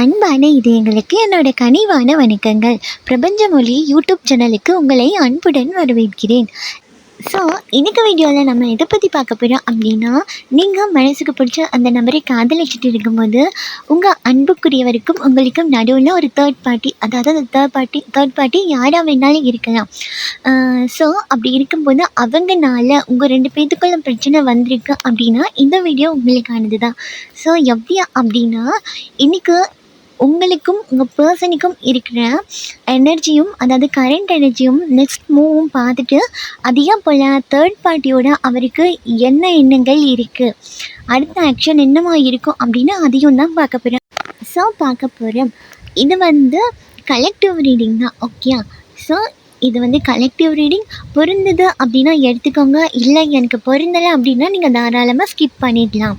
அன்பான இதயங்களுக்கு என்னோட கனிவான வணக்கங்கள். பிரபஞ்ச மொழி யூடியூப் சேனலுக்கு உங்களை அன்புடன் வரவேற்கிறேன். ஸோ இன்றைக்கு வீடியோவில் நம்ம எதை பற்றி பார்க்க போகிறோம் அப்படின்னா நீங்கள் மனசுக்கு பிடிச்ச அந்த நபரை காதலிச்சுட்டு இருக்கும்போது உங்கள் அன்புக்குரியவருக்கும் உங்களுக்கும் நடுவில் ஒரு தேர்ட் பார்ட்டி அதாவது அந்த தேர்ட் பார்ட்டி தேர்ட் பார்ட்டி யாராக வேணாலும் இருக்கலாம். ஸோ அப்படி இருக்கும்போது அவங்கனால உங்கள் ரெண்டு பேர்த்துக்குள்ள பிரச்சனை வந்திருக்கு அப்படின்னா இந்த வீடியோ உங்களுக்கானது தான் ஸோ எப்படி அப்படின்னா இன்றைக்கு உங்களுக்கும் உங்கள் பர்சனுக்கும் இருக்கிற எனர்ஜியும் அதாவது கரண்ட் எனர்ஜியும் நெக்ஸ்ட் மூவும் பார்த்துட்டு அதே போல் தேர்ட் பார்ட்டியோட அவருக்கு என்ன எண்ணங்கள் இருக்குது அடுத்த ஆக்ஷன் என்னவா இருக்கும் அப்படின்னு அதையும் தான் பார்க்க போகிறேன் ஸோ பார்க்க போகிறோம் இது வந்து கலெக்டிவ் ரீடிங் தான் ஓகே ஸோ இது வந்து கலெக்டிவ் ரீடிங் பொருந்தது அப்படின்னா எடுத்துக்கோங்க. இல்லை எனக்கு பொருந்தலை அப்படின்னா நீங்கள் தாராளமாக ஸ்கிப் பண்ணிடலாம்.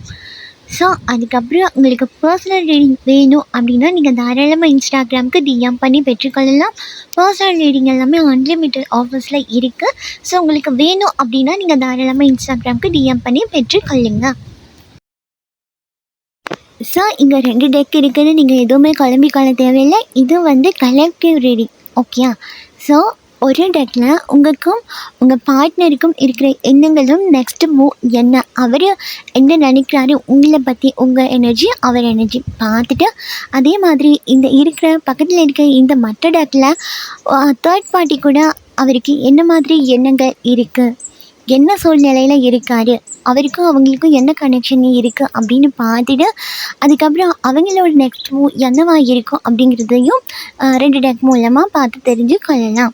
ஸோ அதுக்கப்புறம் உங்களுக்கு பர்சனல் ரீடிங் வேணும் அப்படின்னா நீங்கள் தாராளமாக இன்ஸ்டாகிராமுக்கு டிஎம் பண்ணி பெற்றுக்கொள்ளலாம். பர்சனல் ரீடிங் எல்லாமே அன்லிமிட்டட் ஆஃபர்ஸில் இருக்குது ஸோ உங்களுக்கு வேணும் அப்படின்னா நீங்கள் தாராளமாக இன்ஸ்டாகிராமுக்கு டிஎம் பண்ணி பெற்றுக்கொள்ளுங்க. ஸோ இங்கே ரெண்டு டெக் இருக்குதுன்னு நீங்கள் எதுவுமே கிளம்பி கொள்ள தேவையில்லை. இது வந்து கலெக்டிவ் ரீடிங் ஓகேயா ஸோ ஒரு இடத்துல உங்களுக்கும் உங்கள் பார்ட்னருக்கும் இருக்கிற எண்ணங்களும் நெக்ஸ்ட் மூவ் என்ன? அவர் என்ன நினைக்கிறாரு? உங்களை பற்றி உங்கள் எனர்ஜி அவர் எனர்ஜி பார்த்துட்டு அதே மாதிரி இந்த இருக்கிற பக்கத்தில் இருக்கிற இந்த மற்ற இடத்துல தேர்ட் பார்ட்டி கூட அவருக்கு என்ன மாதிரி எண்ணங்கள் இருக்குது என்ன சூழ்நிலையில் இருக்காரு? அவருக்கும் அவங்களுக்கும் என்ன கனெக்ஷன் இருக்குது அப்படின்னு பார்த்துட்டு அதுக்கப்புறம் அவங்களோட நெக்ஸ்ட் மூவ் என்னவா இருக்கும் அப்படிங்கிறதையும் ரெண்டு டெக் மூலமாக பார்த்து தெரிஞ்சு கொள்ளலாம்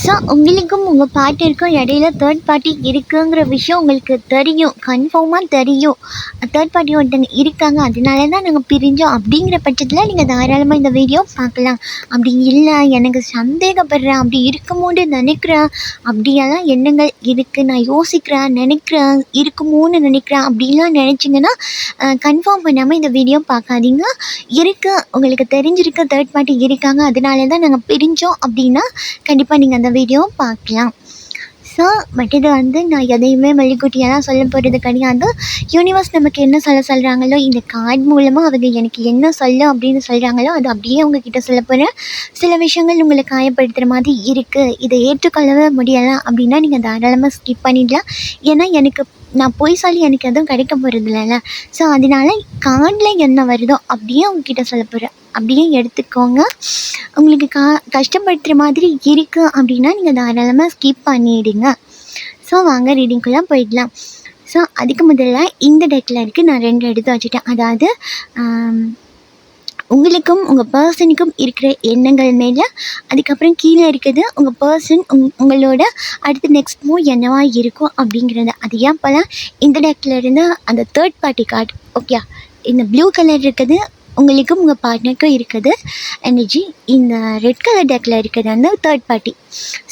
ஸோ உங்களுக்கும் உங்கள் பாட்டிற்கும் இடையில தேர்ட் பார்ட்டி இருக்குங்கிற விஷயம் உங்களுக்கு தெரியும். கன்ஃபார்மாக தெரியும். தேர்ட் பார்ட்டி ஒருத்தங்க இருக்காங்க. அதனால தான் நாங்கள் பிரிஞ்சோம். அப்படிங்கிற பட்சத்தில் நீங்கள் தாராளமாக இந்த வீடியோ பார்க்கலாம். அப்படி இல்லை எனக்கு சந்தேகப்படுறேன். அப்படி இருக்குமோன்னு நினைக்கிறேன். அப்படியெல்லாம் எண்ணங்கள் இருக்குது நான் யோசிக்கிறேன் நினைக்கிறேன் இருக்குமோன்னு நினைக்கிறேன். அப்படிலாம் நினச்சிங்கன்னா கன்ஃபார்ம் பண்ணாமல் இந்த வீடியோ பார்க்காதீங்க. இருக்குது உங்களுக்கு தெரிஞ்சிருக்கு தேர்ட் பார்ட்டி இருக்காங்க. அதனால தான் நாங்கள் பிரிஞ்சோம் அப்படின்னா கண்டிப்பாக நீங்கள் அந்த வீடியோ பார்க்கலாம். ஸோ பட் இது வந்து நான் எதையுமே வெளிக்குட்டியெல்லாம் சொல்ல போகிறது கிடையாது. யூனிவர்ஸ் நமக்கு என்ன சொல்ல சொல்கிறாங்களோ இந்த கார்டு மூலமாக அவங்க எனக்கு என்ன சொல்ல அப்படின்னு சொல்கிறாங்களோ அது அப்படியே அவங்கக்கிட்ட சொல்ல போகிறேன் சில விஷயங்கள் உங்களை காயப்படுத்துகிற மாதிரி இருக்குது இதை ஏற்றுக்கொள்ளவே முடியலை அப்படின்னா நீங்கள் தாராளமாக ஸ்கிப் பண்ணிடலாம். ஏன்னா எனக்கு நான் போய் சொல்லி எனக்கு எதுவும் கிடைக்க போகிறது இல்லைல்ல ஸோ அதனால கார்டில் என்ன வருதோ அப்படியே உங்ககிட்ட சொல்ல போகிறேன் அப்படியே எடுத்துக்கோங்க. உங்களுக்கு கா கஷ்டப்படுத்துகிற மாதிரி இருக்குது அப்படின்னா நீங்கள் தாராளமாக ஸ்கிப் பண்ணிடுங்க. ஸோ வாங்க ரீடிங்குள்ளே போயிடலாம். ஸோ அதுக்கு முதல்ல இந்த டெக்கில் இருக்குது நான் ரெண்டு எடுத்து வச்சுட்டேன். அதாவது உங்களுக்கும் உங்கள் பர்சனுக்கும் இருக்கிற எண்ணங்கள் மேலே அதுக்கப்புறம் கீழே இருக்குது உங்கள் பர்சன் உங் உங்களோட அடுத்து நெக்ஸ்ட் மூவ் என்னவாக இருக்கும் அப்படிங்கிறது அது ஏன் போல் இந்த டெக்கில் இருந்து அந்த தேர்ட் பார்ட்டி கார்டு ஓகே இந்த ப்ளூ கலர் இருக்குது உங்களுக்கும் உங்கள் பார்ட்னருக்கும் இருக்குது. எனர்ஜி இந்த ரெட் கலர் டெக்கில் இருக்குது அந்த தேர்ட் பார்ட்டி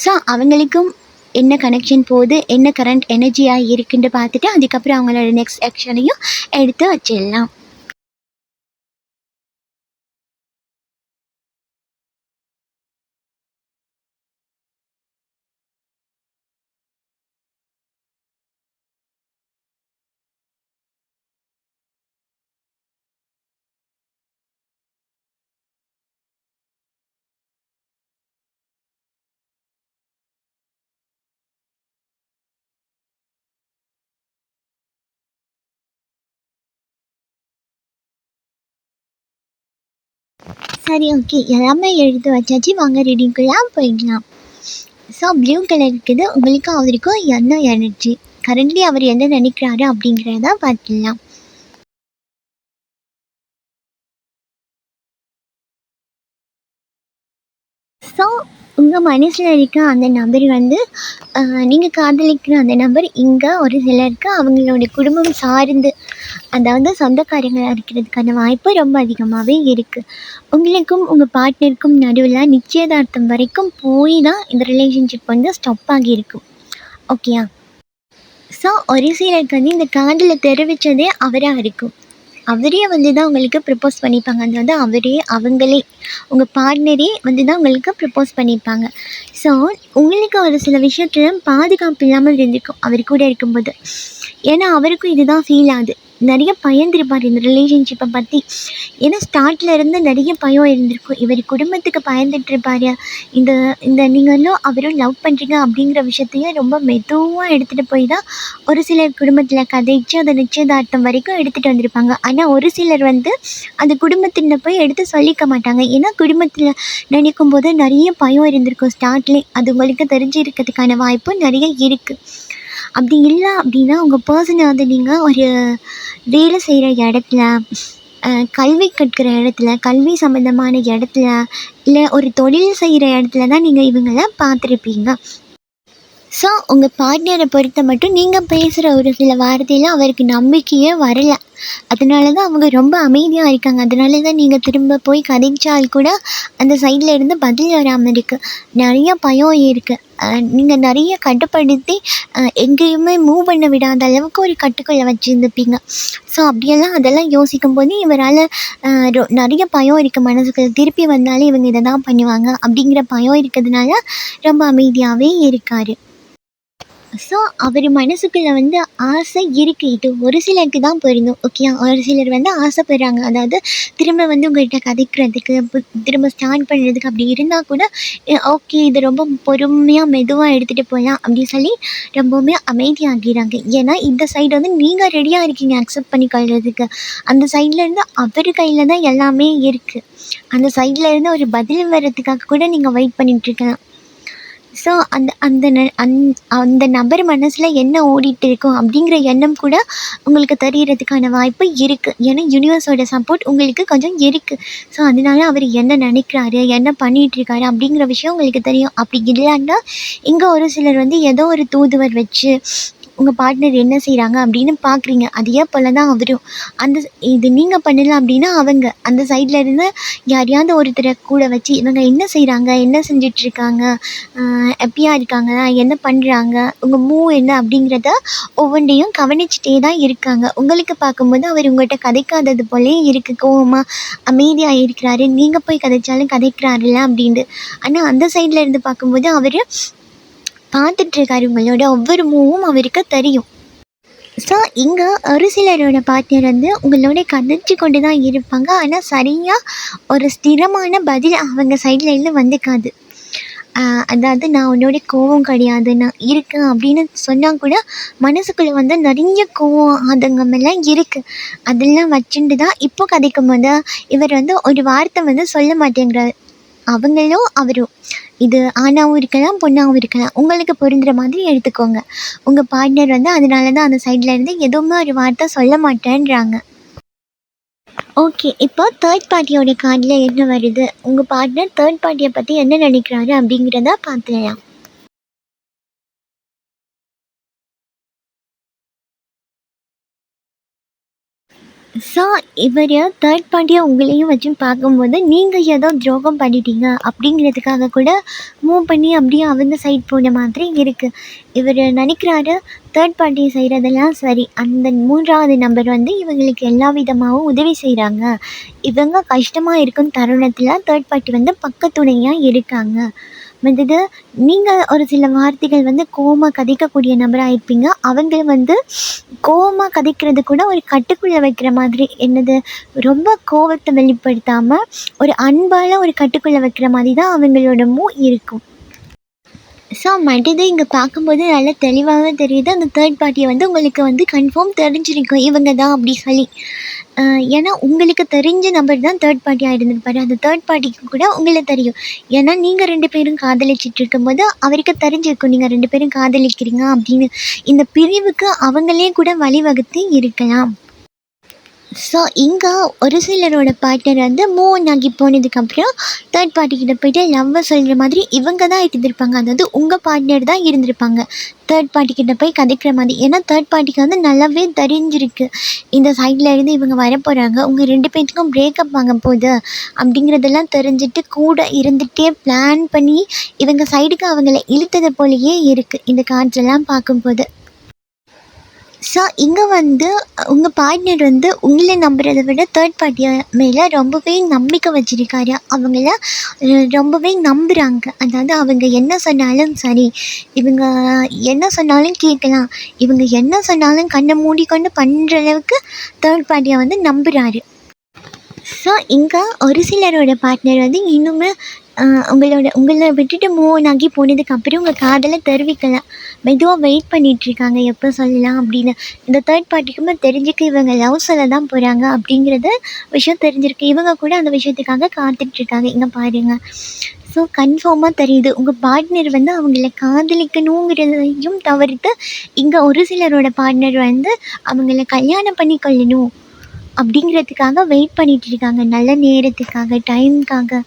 ஸோ அவங்களுக்கும் என்ன கனெக்ஷன் போகுது என்ன கரண்ட் எனர்ஜியாக இருக்குன்னு பார்த்துட்டு அதுக்கப்புறம் அவங்களோட நெக்ஸ்ட் ஆக்ஷனையும் எடுத்து வச்சிடலாம். சரி ஓகே எல்லாமே எடுத்து வச்சாச்சு வாங்க ரீடிங்குள்ளே போயிடலாம். ஸோ ப்ளூ கலர் இருக்குது. உங்களுக்கும் அவருக்கும் என்ன எனர்ஜி கரண்ட்லி அவர் என்ன நினைக்கிறாரு அப்படிங்கிறத பார்த்துடலாம். உங்கள் மனசில் இருக்க அந்த நபர் வந்து நீங்கள் காதலிக்கிற அந்த நபர் இங்கே ஒரு சிலருக்கு அவங்களோட குடும்பம் சார்ந்து அதாவது சொந்தக்காரங்களாக இருக்கிறதுக்கான வாய்ப்பு ரொம்ப அதிகமாகவே இருக்குது உங்களுக்கும் உங்கள் பார்ட்னருக்கும் நடுவில் நிச்சயதார்த்தம் வரைக்கும் போய் தான் இந்த ரிலேஷன்ஷிப் வந்து ஸ்டாப் ஆகியிருக்கும் ஓகேயா ஸோ ஒரு சிலருக்கு வந்து இந்த காதலை தெரிவித்ததே அவராக இருக்கும். அவரே வந்து தான் உங்களுக்கு ப்ரப்போஸ் பண்ணிப்பாங்க. அது வந்து அவரே அவங்களே உங்கள் பார்ட்னரே வந்து தான் உங்களுக்கு ப்ரப்போஸ் பண்ணிப்பாங்க. ஸோ உங்களுக்கு ஒரு சில விஷயத்துல பாதுகாப்பு இல்லாமல் இருந்திருக்கும். அவர் கூட இருக்கும்போது. ஏன்னா அவருக்கும் இதுதான் ஃபீல் ஆகுது. நிறைய பயந்துருப்பார் இந்த ரிலேஷன்ஷிப்பை பற்றி ஏன்னா ஸ்டார்ட்ல இருந்து நிறைய பயம் இருந்திருக்கும். இவர் குடும்பத்துக்கு பயந்துட்டுருப்பாரு இந்த இந்த நீங்களும் அவரும் லவ் பண்ணுறீங்க அப்படிங்கிற விஷயத்தையும் ரொம்ப மெதுவாக எடுத்துகிட்டு போய் தான் ஒரு சிலர் குடும்பத்தில் கதைச்சு அதை நிச்சயதார்த்தம் வரைக்கும் எடுத்துகிட்டு வந்திருப்பாங்க. ஆனால் ஒரு சிலர் வந்து அந்த குடும்பத்தின போய் எடுத்து சொல்லிக்க மாட்டாங்க. ஏன்னா குடும்பத்தில் நினைக்கும் போது நிறைய பயம் இருந்திருக்கும் ஸ்டார்ட்லேயே அது உங்களுக்கு தெரிஞ்சிருக்கிறதுக்கான வாய்ப்பு நிறைய இருக்குது அப்படி இல்லை அப்படின்னா உங்கள் பர்சனை வந்து நீங்கள் ஒரு வேலை செய்கிற இடத்துல கல்வி கற்கிற இடத்துல கல்வி சம்மந்தமான இடத்துல இல்லை ஒரு தொழில் செய்கிற இடத்துல தான் நீங்கள் இவங்கள பார்த்துருப்பீங்க. ஸோ உங்கள் பார்ட்னரை பொறுத்த மட்டும் நீங்கள் பேசுகிற ஒரு சில வார்த்தையில் அவருக்கு நம்பிக்கையே வரல. அதனால தான் அவங்க ரொம்ப அமைதியாக இருக்காங்க. அதனால தான் நீங்கள் திரும்ப போய் கதைச்சால் கூட அந்த சைடில் இருந்து பதில் வராமல் இருக்குது நிறைய பயம் இருக்குது நீங்கள் நிறைய கட்டுப்படுத்தி எங்கேயுமே மூவ் பண்ண விடாத அளவுக்கு ஒரு கட்டுக்குள்ளே வச்சுருந்துப்பீங்க ஸோ அப்படியெல்லாம் அதெல்லாம் யோசிக்கும் போது இவரால் நிறைய பயம் இருக்குது மனசுக்குள்ள. திருப்பி வந்தாலே இவங்க இதை தான் பண்ணுவாங்க அப்படிங்கிற பயம் இருக்கிறதுனால ரொம்ப அமைதியாகவே இருக்கார். ஸோ அவர் மனசுக்குள்ளே வந்து ஆசை இருக்குது இது ஒரு சிலருக்கு தான் பொருந்தும். ஓகே ஒரு சிலர் வந்து ஆசைப்படுறாங்க. அதாவது திரும்ப வந்து உங்கள்கிட்ட கதைக்கிறதுக்கு பு- திரும்ப ஸ்டார்ட் பண்ணுறதுக்கு அப்படி இருந்தால் கூட ஓகே இது ரொம்ப பொறுமையாக மெதுவாக எடுத்துகிட்டு போகலாம் அப்படின்னு சொல்லி ரொம்பவுமே அமைதியாகிறாங்க. ஏன்னா இந்த சைடு வந்து நீங்கள் ரெடியாக இருக்கீங்க அக்செப்ட் பண்ணிக்கொள்றதுக்கு அந்த சைடில் இருந்து அவர் கையில் தான் எல்லாமே இருக்குது அந்த சைடில் இருந்து ஒரு பதில் வர்றதுக்காக கூட நீங்கள் வெயிட் பண்ணிகிட்ருக்கலாம் ஸோ அந்த அந்த ந- அந் அந்த நபர் மனசில் என்ன ஓடிட்டு இருக்கும் அப்படிங்கிற எண்ணம் கூட உங்களுக்கு தெரியறதுக்கான வாய்ப்பு இருக்குது ஏன்னா யூனிவர்ஸோட சப்போர்ட் உங்களுக்கு கொஞ்சம் இருக்குது ஸோ அதனால அவர் என்ன நினைக்கிறாரு என்ன பண்ணிகிட்ருக்காரு அப்படிங்கிற விஷயம் உங்களுக்கு தெரியும். அப்படி இல்லைன்னா இங்கே ஒரு சிலர் வந்து ஏதோ ஒரு தூதுவர் வச்சு உங்கள் பார்ட்னர் என்ன செய்கிறாங்க அப்படின்னு பார்க்குறீங்க அதே போல் தான் அவரும் அந்த இது நீங்கள் பண்ணலாம் அப்படின்னா அவங்க அந்த சைடில் இருந்து யாரையாவது ஒருத்தரை கூட வச்சு இவங்க என்ன செய்கிறாங்க என்ன செஞ்சிட்ருக்காங்க ஹாப்பியாக இருக்காங்க என்ன பண்ணுறாங்க உங்கள் மூ என்ன அப்படிங்கிறத ஒவ்வொன்றையும் கவனிச்சுட்டே தான் இருக்காங்க. உங்களுக்கு பார்க்கும்போது அவர் உங்கள்கிட்ட கதைக்காதது போலே இருக்குது கோவமாக அமைதியாக இருக்கிறாரு. நீங்கள் போய் கதைச்சாலும் கதைக்கிறாருல்ல அப்படின்ட்டு. ஆனால் அந்த சைடில் இருந்து பார்க்கும்போது அவர் பார்த்துட்ருக்காரு உங்களோட ஒவ்வொரு மூவும் அவருக்கு தெரியும். ஸோ இங்கே ஒரு சிலரோட பார்ட்னர் வந்து உங்களோட கதைச்சு கொண்டு தான் இருப்பாங்க. ஆனால் சரியாக ஒரு ஸ்திரமான பதில் அவங்க சைடில் இருந்து வந்துக்காது அதாவது நான் உன்னோட கோவம் கிடையாது நான் இருக்கேன் அப்படின்னு சொன்னால் கூட மனசுக்குள்ளே வந்து நிறைய கோவம் ஆதங்கம் எல்லாம் இருக்குது அதெல்லாம் வச்சுட்டு தான் இப்போ கதைக்கும் போது இவர் வந்து ஒரு வார்த்தை வந்து சொல்ல மாட்டேங்கிறார். அவங்களும் அவரும். இது ஆணாவும் இருக்கலாம் பொண்ணாகவும் இருக்கலாம். உங்களுக்கு பொருந்துகிற மாதிரி எடுத்துக்கோங்க. உங்கள் பார்ட்னர் வந்து அதனால தான் அந்த சைடில் இருந்து எதுவுமே ஒரு வார்த்தை சொல்ல மாட்டேன்றாங்க. ஓகே இப்போ தேர்ட் பார்ட்டியோட கார்டில் என்ன வருது? உங்கள் பார்ட்னர் தேர்ட் பார்ட்டியை பற்றி என்ன நினைக்கிறாரு அப்படிங்கிறத பார்த்துக்கலாம் ஸோ இவர் தேர்ட் பார்ட்டியாக உங்களையும் வச்சு பார்க்கும்போது நீங்கள் ஏதோ துரோகம் பண்ணிட்டீங்க அப்படிங்கிறதுக்காக கூட மூவ் பண்ணி அப்படியே அவங்க சைட் போன மாதிரி இருக்குது இவர் நினைக்கிறாரு தேர்ட் பார்ட்டி செய்கிறதெல்லாம் சரி. அந்த மூன்றாவது நம்பர் வந்து இவங்களுக்கு எல்லா விதமாகவும் உதவி செய்கிறாங்க இவங்க கஷ்டமாக இருக்கும் தருணத்தில் தேர்ட் பார்ட்டி வந்து பக்கத்துணையாக இருக்காங்க. மற்றது நீங்கள் ஒரு சில வார்த்தைகள் வந்து கோமாக கதைக்கக்கூடிய நபராக இருப்பீங்க. அவங்க வந்து கோவமாக கதைக்கிறது கூட ஒரு கட்டுக்குள்ளே வைக்கிற மாதிரி என்னது ரொம்ப கோவத்தை வெளிப்படுத்தாமல் ஒரு அன்பால் ஒரு கட்டுக்குள்ளே வைக்கிற மாதிரி தான் அவங்களோட மூ இருக்கும். ஸோ மற்றது இங்கே பார்க்கும்போது நல்லா தெளிவாகவே தெரியுது. அந்த தேர்ட் பார்ட்டியை வந்து உங்களுக்கு வந்து கன்ஃபார்ம் தெரிஞ்சிருக்கும். இவங்க தான் அப்படி சொல்லி. ஏன்னா உங்களுக்கு தெரிஞ்ச நபர் தான் தேர்ட் பார்ட்டியாக இருந்திருப்பார் அந்த தேர்ட் பார்ட்டிக்கு கூட உங்களை தெரியும். ஏன்னா நீங்கள் ரெண்டு பேரும் காதலிச்சிட்டு இருக்கும்போது அவருக்கு தெரிஞ்சிருக்கும். நீங்கள் ரெண்டு பேரும் காதலிக்கிறீங்க அப்படின்னு. இந்த பிரிவுக்கு அவங்களே கூட வழிவகுத்து இருக்கலாம். ஸோ இங்கே ஒரு சிலரோட பார்ட்னர் வந்து மூவ் ஆகி போனதுக்கப்புறம் தேர்ட் பார்ட்டிக்கிட்ட போயிட்டு லவ்வை சொல்கிற மாதிரி இவங்க தான் இருந்திருப்பாங்க. அதாவது உங்கள் பார்ட்னர் தான் இருந்திருப்பாங்க. தேர்ட் பார்ட்டிக்கிட்ட போய் கதைக்கிற மாதிரி. ஏன்னா தேர்ட் பார்ட்டிக்கு வந்து நல்லாவே தெரிஞ்சிருக்கு. இந்த சைடில் இருந்து இவங்க வர போகிறாங்க உங்கள் ரெண்டு பேர்த்துக்கும் பிரேக்கப் வாங்க போகுது அப்படிங்கிறதெல்லாம் தெரிஞ்சுட்டு கூட இருந்துகிட்டே பிளான் பண்ணி இவங்க சைடுக்கு அவங்கள இழுத்தது போலயே இருக்குது இந்த கார்ட்ஸ் எல்லாம் பார்க்கும்போது. ஸோ இங்கே வந்து உங்கள் பார்ட்னர் வந்து உங்களை நம்புறதை விட தேர்ட் பார்ட்டியை மேலே ரொம்பவே நம்பிக்கை வச்சிருக்காரு. அவங்கள ரொம்பவே நம்புகிறாங்க அதாவது அவங்க என்ன சொன்னாலும் சரி இவங்க என்ன சொன்னாலும் கேட்கலாம். இவங்க என்ன சொன்னாலும் கண்ணை மூடிக்கொண்டு பண்ணுற அளவுக்கு தேர்ட் பார்ட்டியை வந்து நம்புகிறாரு ஸோ இங்கே ஒரு சிலரோட பார்ட்னர் வந்து இன்னுமே உங்களோட உங்களை விட்டுட்டு மூவ் ஆகி போனதுக்கு அப்புறம் உங்கள் காதலை தெரிவிக்கலை. மெதுவாக வெயிட் பண்ணிட்டு இருக்காங்க. எப்போ சொல்லலாம் அப்படின்னு. இந்த தேர்ட் பார்ட்டிக்குமே தெரிஞ்சுக்க இவங்க லவ் சொல்ல தான் போகிறாங்க அப்படிங்கிறது விஷயம் தெரிஞ்சிருக்கு. இவங்க கூட அந்த விஷயத்துக்காக காத்துட்ருக்காங்க இங்கே பாருங்க. ஸோ கன்ஃபார்மாக தெரியுது. உங்கள் பார்ட்னர் வந்து அவங்கள காதலிக்கணுங்கிறதையும் தவிர்த்து இங்கே ஒரு சிலரோட பார்ட்னர் வந்து அவங்கள கல்யாணம் பண்ணி கொள்ளணும் அப்படிங்கிறதுக்காக வெயிட் பண்ணிகிட்டு இருக்காங்க. நல்ல நேரத்துக்காக டைமுக்காக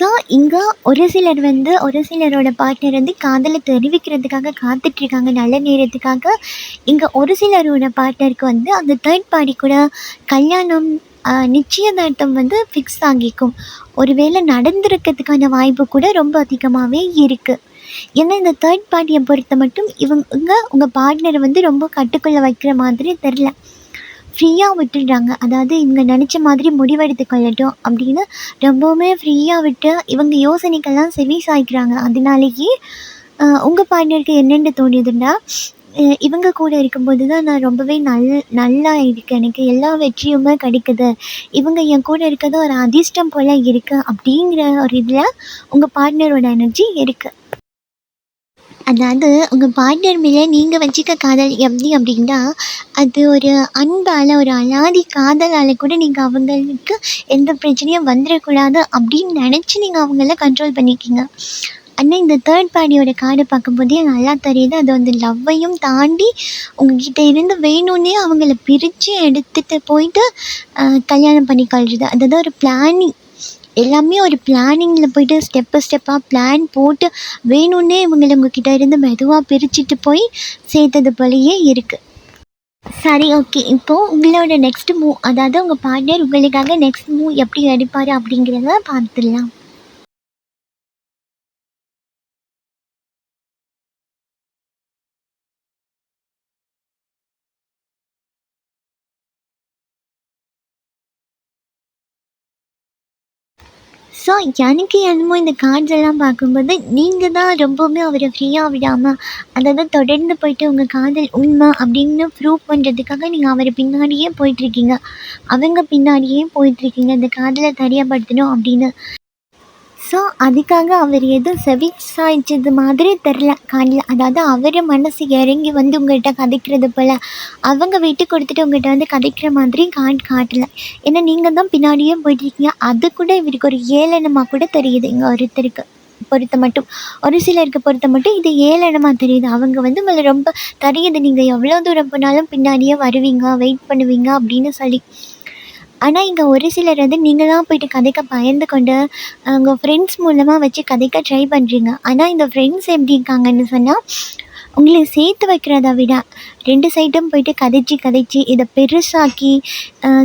ஸோ இங்கே ஒரு சிலர் வந்து ஒரு சிலரோட பார்ட்னர் வந்து காதலை தெரிவிக்கிறதுக்காக காத்துட்ருக்காங்க நல்ல நேரத்துக்காக. இங்கே ஒரு சிலரோட பார்ட்னருக்கு வந்து அந்த தேர்ட் பார்ட்டி கூட கல்யாணம் நிச்சயதார்த்தம் வந்து ஃபிக்ஸ் ஆகிக்கும். ஒருவேளை நடந்திருக்கிறதுக்கான வாய்ப்பு கூட ரொம்ப அதிகமாகவே இருக்குது ஏன்னா இந்த தேர்ட் பார்ட்டியை பொறுத்த மட்டும் இவங்க உங்கள் பார்ட்னரை வந்து ரொம்ப கட்டுக்குள்ளே வைக்கிற மாதிரி தெரில ஃப்ரீயாக விட்டுடுறாங்க. அதாவது இவங்க நினச்ச மாதிரி முடிவெடுத்து கொள்ளட்டும் அப்படின்னு ரொம்பவுமே ஃப்ரீயாக விட்டு இவங்க யோசனைக்கெல்லாம் செவி சாய்க்கிறாங்க. அதனாலேயே உங்கள் பார்ட்னருக்கு என்னென்னு தோணுதுன்னா இவங்க கூட இருக்கும்போது தான் நான் ரொம்பவே நல் நல்லா இருக்கேன் எனக்கு எல்லா வெற்றியுமே கிடைக்குது. இவங்க என் கூட இருக்கிறது ஒரு அதிர்ஷ்டம் போல் இருக்குது அப்படிங்கிற ஒரு இதில் உங்கள் பார்ட்னரோட எனர்ஜி இருக்குது அதாவது உங்கள் பார்ட்னர் மேலே நீங்கள் வச்சுக்க காதல் எப்படி அப்படின்னா அது ஒரு அன்பால் ஒரு அலாதி காதலால் கூட நீங்கள் அவங்களுக்கு எந்த பிரச்சனையும் வந்துடக்கூடாது அப்படின்னு நினச்சி நீங்கள் அவங்கள கண்ட்ரோல் பண்ணிக்கிங்க. ஆனால் இந்த தேர்ட் பார்ட்டியோட கார்டை பார்க்கும்போதே நல்லா தெரியுது. அது வந்து லவ்வையும் தாண்டி உங்ககிட்ட இருந்து வேணும்னே அவங்கள பிரித்து எடுத்துகிட்டு போயிட்டு கல்யாணம் பண்ணி கொள்வது அதாவது ஒரு பிளானிங் எல்லாமே ஒரு பிளானிங்கில் போயிட்டு ஸ்டெப்பு ஸ்டெப்பாக பிளான் போட்டு வேணும்னே இவங்களை உங்ககிட்ட இருந்து மெதுவாக பிரிச்சுட்டு போய் சேர்த்தது போலயே இருக்குது சரி ஓகே இப்போது உங்களோட நெக்ஸ்ட் மூவ் அதாவது உங்கள் பார்ட்னர் உங்களுக்காக நெக்ஸ்ட் மூவ் எப்படி எடுப்பார் அப்படிங்கிறத பார்த்துடலாம். ஸோ எனக்கு என்னமோ இந்த cards எல்லாம் பார்க்கும்போது நீங்கள் தான் ரொம்பவுமே அவரை ஃப்ரீயாக விடாமல் அதாவது தொடர்ந்து போயிட்டு உங்கள் காதல் உண்மை அப்படின்னு ப்ரூவ் பண்ணுறதுக்காக நீங்கள் அவர் பின்னாடியே போயிட்டுருக்கீங்க அவங்க பின்னாடியே போயிட்டுருக்கீங்க இந்த காதலை தெரியப்படுத்தணும் அப்படின்னு. ஸோ அதுக்காக அவர் எதுவும் செவி சாய்ச்சது மாதிரி தெரில. காலையில் அதாவது அவர் மனசு இறங்கி வந்து உங்கள்கிட்ட கதைக்கிறது போல் அவங்க விட்டு கொடுத்துட்டு உங்கள்கிட்ட வந்து கதைக்கிற மாதிரி காட் காட்டல. ஏன்னா நீங்கள் தான் பின்னாடியே போயிட்டுருக்கீங்க. அது கூட இவருக்கு ஒரு ஏளனமாக கூட தெரியுது. இங்கே ஒருத்தருக்கு பொறுத்த மட்டும். ஒரு சிலருக்கு பொறுத்த மட்டும் இது ஏளனமாக தெரியுது. அவங்க வந்து உங்களை ரொம்ப தெரியுது. நீங்கள் எவ்வளோ தூரம் போனாலும் பின்னாடியே வருவீங்க வெயிட் பண்ணுவீங்க அப்படின்னு சொல்லி. ஆனால் இங்கே ஒரு சிலர் வந்து நீங்கள் தான் போயிட்டு கதைக்க பயந்து கொண்டு உங்கள் ஃப்ரெண்ட்ஸ் மூலமாக வச்சு கதைக்க ட்ரை பண்ணுறீங்க ஆனால் இந்த ஃப்ரெண்ட்ஸ் எப்படி இருக்காங்கன்னு சொன்னால் உங்களை சேர்த்து வைக்கிறத விட ரெண்டு சைடும் போயிட்டு கதைச்சி கதைச்சி இதை பெருசாக்கி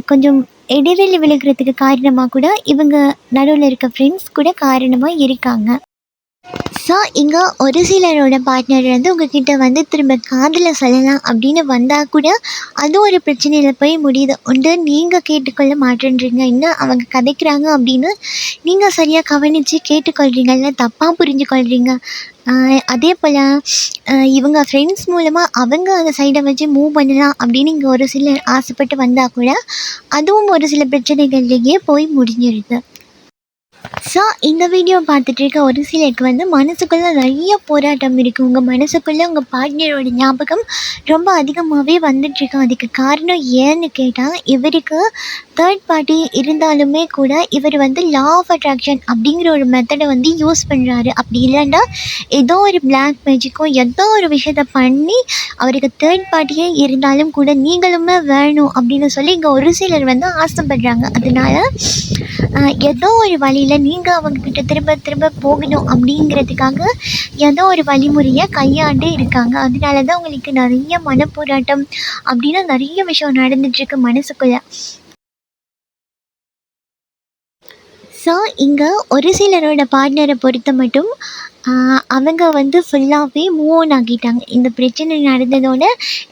கொஞ்சம் இடைவெளி விழுகிறதுக்கு காரணமாக கூட இவங்க நடுவில் இருக்க ஃப்ரெண்ட்ஸ் கூட காரணமாக இருக்காங்க. ஸோ இங்கே ஒரு சிலரோட பார்ட்னர் வந்து உங்ககிட்ட வந்து திரும்ப காதில் சொல்லலாம் அப்படின்னு வந்தால் கூட அது ஒரு பிரச்சனையில் போய் முடியுது. ஒன்று நீங்கள் கேட்டுக்கொள்ள மாட்டேன்றீங்க. இன்னும் அவங்க கதைக்கிறாங்க அப்படின்னு நீங்கள் சரியாக கவனித்து கேட்டுக்கொள்கிறீங்கல்ல தப்பாக புரிஞ்சுக்கொள்கிறீங்க அதே போல் இவங்க ஃப்ரெண்ட்ஸ் மூலமாக அவங்க அந்த சைடை வச்சு மூவ் பண்ணலாம் அப்படின்னு இங்கே ஒரு சிலர் ஆசைப்பட்டு வந்தால் கூட அதுவும் ஒரு சில பிரச்சனைகள்லேயே போய் முடிஞ்சிருது. ஸோ இந்த வீடியோ பார்த்துட்டு இருக்க ஒரு சிலருக்கு வந்து மனசுக்குள்ளே நிறைய போராட்டம் இருக்குது உங்கள் மனசுக்குள்ளே உங்கள் பார்ட்னரோட ஞாபகம் ரொம்ப அதிகமாகவே வந்துட்டுருக்கு. அதுக்கு காரணம் ஏன்னு கேட்டால் இவருக்கு தேர்ட் பார்ட்டி இருந்தாலுமே கூட இவர் வந்து லா ஆஃப் அட்ராக்ஷன் அப்படிங்கிற ஒரு மெத்தடை வந்து யூஸ் பண்ணுறாரு அப்படி இல்லைன்னா ஏதோ ஒரு பிளாக் மேஜிக்கோ ஏதோ ஒரு விஷயத்த பண்ணி அவருக்கு தேர்ட் பார்ட்டியே இருந்தாலும் கூட நீங்களுமே வேணும் அப்படின்னு சொல்லி இங்கே ஒரு சிலர் வந்து ஆசைப்படுறாங்க. அதனால ஏதோ ஒரு வழியில் நீங்கள் அவங்கக்கிட்ட திரும்ப திரும்ப போகணும் அப்படிங்கிறதுக்காக ஏதோ ஒரு வழிமுறையை கையாண்டு இருக்காங்க. அதனால தான் உங்களுக்கு நிறைய மனப்போராட்டம் அப்படின்னு நிறைய விஷயம் நடந்துட்டுருக்கு மனசுக்குள்ளே. ஸோ இங்கே ஒரு சிலரோட பார்ட்னரை பொறுத்த மட்டும் அவங்க வந்து ஃபுல்லாகவே மூவ் ஆன் ஆகிட்டாங்க. இந்த பிரச்சனை நடந்ததோட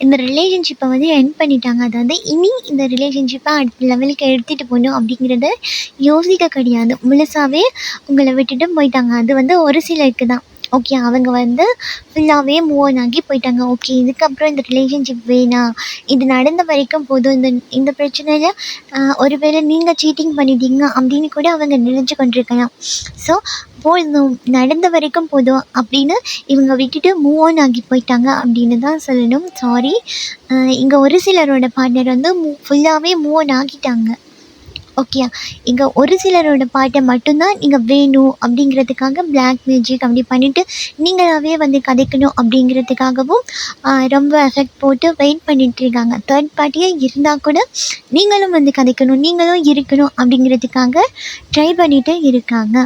இந்த ரிலேஷன்ஷிப்பை வந்து என் பண்ணிட்டாங்க. அதாவது இனி இந்த ரிலேஷன்ஷிப்பை அடுத்த லெவலுக்கு எடுத்துகிட்டு போகணும் அப்படிங்கிறத யோசிக்க கிடையாது. முழுசாகவே உங்களை விட்டுட்டு போயிட்டாங்க. அது வந்து ஒரு சிலருக்கு தான். ஓகே அவங்க வந்து ஃபுல்லாகவே மூவ் ஆன் ஆகி போயிட்டாங்க. ஓகே இதுக்கப்புறம் இந்த ரிலேஷன்ஷிப் வேணாம் இது நடந்த வரைக்கும் போதும். இந்த இந்த பிரச்சனையில் ஒருவேளை நீங்கள் சீட்டிங் பண்ணிட்டீங்க அப்படின்னு கூட அவங்க நினைச்சு கொண்டிருக்கலாம். ஸோ போதும். நடந்த வரைக்கும் போதும் அப்படின்னு இவங்க விட்டுட்டு மூவ் ஆன் ஆகி போயிட்டாங்க அப்படின்னு தான் சொல்லணும். சாரி இங்கே ஒரு சிலரோட பார்ட்னர் வந்து மூ ஃபுல்லாகவே மூவ் ஆன் ஆகிட்டாங்க. ஓகேயா இங்கே ஒரு சிலரோட பாட்டை மட்டும்தான் நீங்கள் வேணும் அப்படிங்கிறதுக்காக பிளாக் மேஜிக் அப்படி பண்ணிவிட்டு நீங்களாகவே வந்து கதைக்கணும் அப்படிங்கிறதுக்காகவும் ரொம்ப எஃபெக்ட் போட்டு வெயிட் பண்ணிட்டு இருக்காங்க. தேர்ட் பார்ட்டியாக இருந்தால் கூட நீங்களும் வந்து கதைக்கணும் நீங்களும் இருக்கணும் அப்படிங்கிறதுக்காக ட்ரை பண்ணிகிட்டு இருக்காங்க.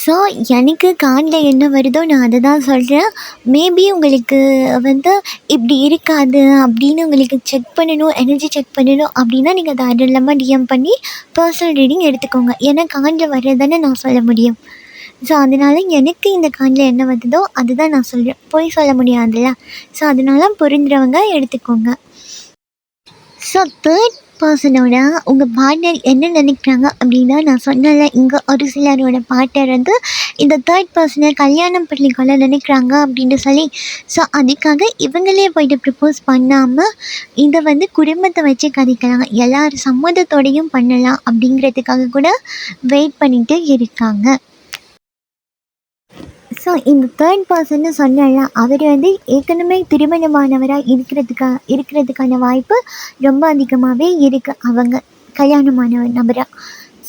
ஸோ எனக்கு காதில் என்ன வருதோ நான் அதை தான் சொல்கிறேன் மேபி உங்களுக்கு வந்து இப்படி இருக்காது அப்படின்னு உங்களுக்கு செக் பண்ணணும் எனர்ஜி செக் பண்ணணும் அப்படின்னா நீங்கள் தாராளமாக டிஎம் பண்ணி பர்சனல் ரீடிங் எடுத்துக்கோங்க. ஏன்னா காதில் வர்றதானே நான் சொல்ல முடியும். ஸோ அதனால் எனக்கு இந்த காண்டில் என்ன வருதோ அதுதான் நான் சொல்கிறேன் போய் சொல்ல முடியாதுல்ல. ஸோ அதனால பொருந்துறவங்க எடுத்துக்கோங்க. ஸோ தேர்ட் பர்சனோட உங்கள் பார்ட்னர் என்ன நினைக்கிறாங்க அப்படின்னா நான் சொன்னல இங்கே ஒரு சிலரோட பார்ட்னர் வந்து இந்த தேர்ட் பர்சனை கல்யாணம் பண்ணிக்கொள்ள நினைக்கிறாங்க அப்படின்னு சொல்லி. ஸோ அதுக்காக இவங்களே போயிட்டு ப்ரப்போஸ் பண்ணாமல் இதை வந்து குடும்பத்தை வச்சு கதைக்கலாம் எல்லார் சம்மதத்தோடையும் பண்ணலாம் அப்படிங்கிறதுக்காக கூட வெயிட் பண்ணிகிட்டு இருக்காங்க. ஸோ இந்த தேர்ட் பர்சன்னு சொன்னல அவர் வந்து ஏற்கனவே திருமணமானவராக இருக்கிறதுக்கா இருக்கிறதுக்கான வாய்ப்பு ரொம்ப அதிகமாகவே இருக்குது அவங்க கல்யாணமானவர் நபராக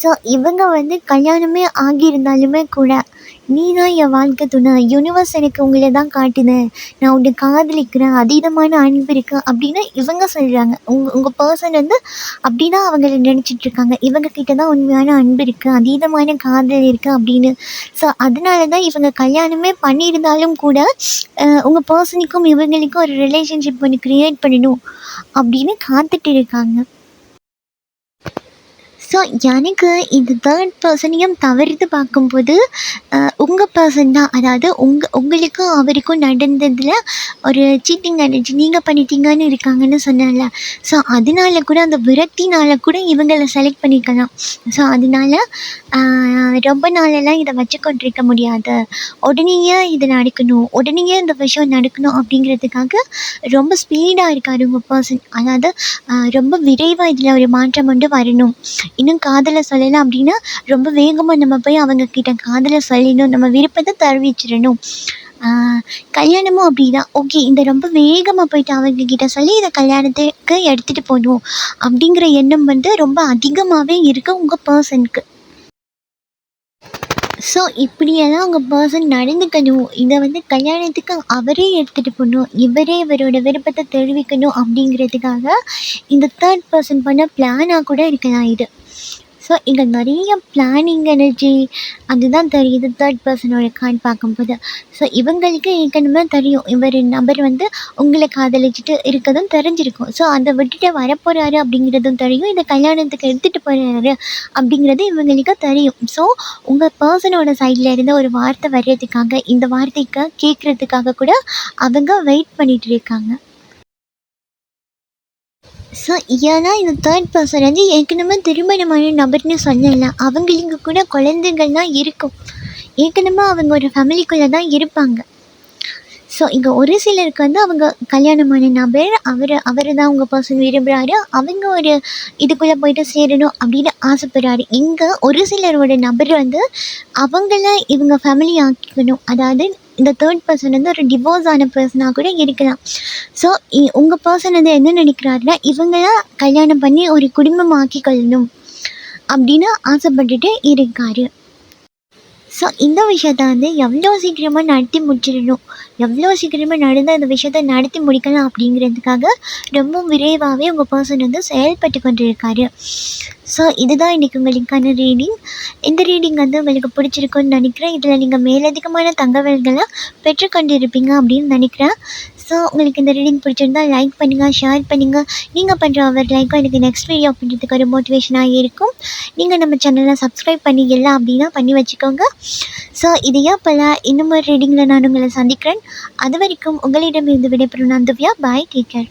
ஸோ இவங்க வந்து கல்யாணமே ஆகியிருந்தாலுமே கூட நீ தான் என் வாழ்க்கை துணை. யூனிவர்ஸ் எனக்கு உங்களை தான் காட்டுனேன் நான் உன்னை காதலிக்கிறேன். அதீதமான அன்பு இருக்குது அப்படின்னு இவங்க சொல்கிறாங்க உங்கள் உங்கள் பர்சன் வந்து அப்படி தான் அவங்கள நினச்சிட்டு இருக்காங்க. இவங்க கிட்ட தான் உண்மையான அன்பு இருக்குது அதீதமான காதல் இருக்குது அப்படின்னு. ஸோ அதனால தான் இவங்க கல்யாணமே பண்ணியிருந்தாலும் கூட உங்கள் பர்சனுக்கும் இவங்களுக்கும் ஒரு ரிலேஷன்ஷிப் ஒன்று க்ரியேட் பண்ணணும் அப்படின்னு காத்துட்டு இருக்காங்க. ஸோ எனக்கு இந்த தேர்ட் பர்சனையும் தவிர்த்து பார்க்கும்போது உங்கள் பர்சன் தான். அதாவது உங்கள் உங்களுக்கும் அவருக்கும் நடந்ததில் ஒரு சீட்டிங் நடந்துச்சு நீங்கள் பண்ணிட்டீங்கன்னு இருக்காங்கன்னு சொன்னேன்ல. ஸோ அதனால கூட அந்த விரக்தினால் கூட இவங்களை செலக்ட் பண்ணிக்கலாம். ஸோ அதனால ரொம்ப நாளெல்லாம் இதை வச்சு கொண்டிருக்க முடியாது. உடனேயே இது நடக்கணும். உடனேயே இந்த விஷயம் நடக்கணும் அப்படிங்கிறதுக்காக ரொம்ப ஸ்பீடாக இருக்கார் உங்கள் பர்சன் அதாவது ரொம்ப விரைவாக இதில் ஒரு மாற்றம் வந்து வரணும். இன்னும் காதலை சொல்லலாம் அப்படின்னா ரொம்ப வேகமாக நம்ம போய் அவங்கக்கிட்ட காதலை சொல்லணும் நம்ம விருப்பத்தை தெரிவிச்சிடணும். கல்யாணமும் அப்படி தான் ஓகே இந்த ரொம்ப வேகமாக போயிட்டு அவங்க கிட்ட சொல்லி இதை கல்யாணத்துக்கு எடுத்துகிட்டு போகணும் அப்படிங்கிற எண்ணம் வந்து ரொம்ப அதிகமாகவே இருக்குது உங்கள் பர்சனுக்கு ஸோ இப்படியெல்லாம் உங்கள் பர்சன் நடந்துக்கணும். இதை வந்து கல்யாணத்துக்கு அவரே எடுத்துகிட்டு போகணும். இவரே இவரோட விருப்பத்தை தெரிவிக்கணும் அப்படிங்கிறதுக்காக இந்த தேர்ட் பர்சன் பண்ண பிளானாக கூட இருக்கலாம் இது. ஸோ இங்கே நிறைய பிளானிங் எனர்ஜி அதுதான் தெரியுது தேர்ட் பர்சனோட கார்டு பார்க்கும்போது. ஸோ இவங்களுக்கு ஏற்கனவே தெரியும். இவர் நபர் வந்து உங்களை காதலிச்சுட்டு இருக்கதும் தெரிஞ்சிருக்கும். ஸோ அதை விட்டுட்டு வரப்போகிறாரு அப்படிங்கிறதும் தெரியும். இதை கல்யாணத்துக்கு எடுத்துகிட்டு போகிறாரு அப்படிங்கிறது இவங்களுக்கு தெரியும். ஸோ உங்கள் பர்சனோட சைடில் இருந்து ஒரு வார்த்தை வர்றதுக்காக இந்த வார்த்தைக்கு கேட்குறதுக்காக கூட அவங்க வெயிட் பண்ணிகிட்டு இருக்காங்க. ஸோ ஏன்னா இந்த தேர்ட் பர்சன் வந்து ஏற்கனவே திருமணமான நபர்னு சொல்லல அவங்களுக்கு கூட குழந்தைகள்லாம் இருக்கும். ஏற்கனவே அவங்க ஒரு ஃபேமிலிக்குள்ளே தான் இருப்பாங்க. ஸோ இங்கே ஒரு சிலருக்கு வந்து அவங்க கல்யாணமான நபர் அவர் அவர் தான் அவங்க பர்சன் விரும்புகிறாரு அவங்க ஒரு இதுக்குள்ளே போயிட்டு சேரணும் அப்படின்னு ஆசைப்படுறாரு. இங்கே ஒரு சிலரோட நபர் வந்து அவங்கள இவங்க ஃபேமிலி ஆக்கிக்கணும் அதாவது இந்த தேர்ட் பர்சன் வந்து ஒரு டிவோர்ஸ் ஆன பர்சனாக கூட இருக்கலாம். ஸோ உங்கள் பர்சன் வந்து என்ன நினைக்கிறாருன்னா இவங்களாம் கல்யாணம் பண்ணி ஒரு குடும்பமாக்கி கொள்ளணும் அப்படின்னு ஆசைப்பட்டுட்டு இருக்காரு. ஸோ இந்த விஷயத்த வந்து எவ்வளோ சீக்கிரமாக நடத்தி முடிச்சிடணும்? எவ்வளோ சீக்கிரமாக நடந்த அந்த விஷயத்த நடத்தி முடிக்கலாம் அப்படிங்கிறதுக்காக ரொம்ப விரைவாகவே உங்கள் பர்சன் வந்து செயல்பட்டு கொண்டு இருக்காரு ஸோ இதுதான் இன்றைக்கி உங்களுக்கான ரீடிங் இந்த ரீடிங் வந்து உங்களுக்கு பிடிச்சிருக்குன்னு நினைக்கிறேன். இதில் நீங்கள் மேலதிகமான தகவல்களை பெற்றுக்கொண்டு இருப்பீங்க அப்படின்னு நினைக்கிறேன். ஸோ உங்களுக்கு இந்த ரீடிங் பிடிச்சிருந்தா லைக் பண்ணுங்கள் ஷேர் பண்ணுங்கள் நீங்கள் பண்ணுற அவர் லைக்கும் எனக்கு நெக்ஸ்ட் வீடியோ பண்ணுறதுக்கு ஒரு மோட்டிவேஷனாக இருக்கும். நீங்கள் நம்ம சேனலை சப்ஸ்கிரைப் பண்ணி எல்லாம் அப்படின்னா பண்ணி வச்சுக்கோங்க. ஸோ இதையா போல் இன்னும் ஒரு ரீடிங்கில் நான் உங்களை சந்திக்கிறேன். அது வரைக்கும் உங்களிடமிருந்து விடைபெறும் நான் திவ்யா பாய் டேக் கேர்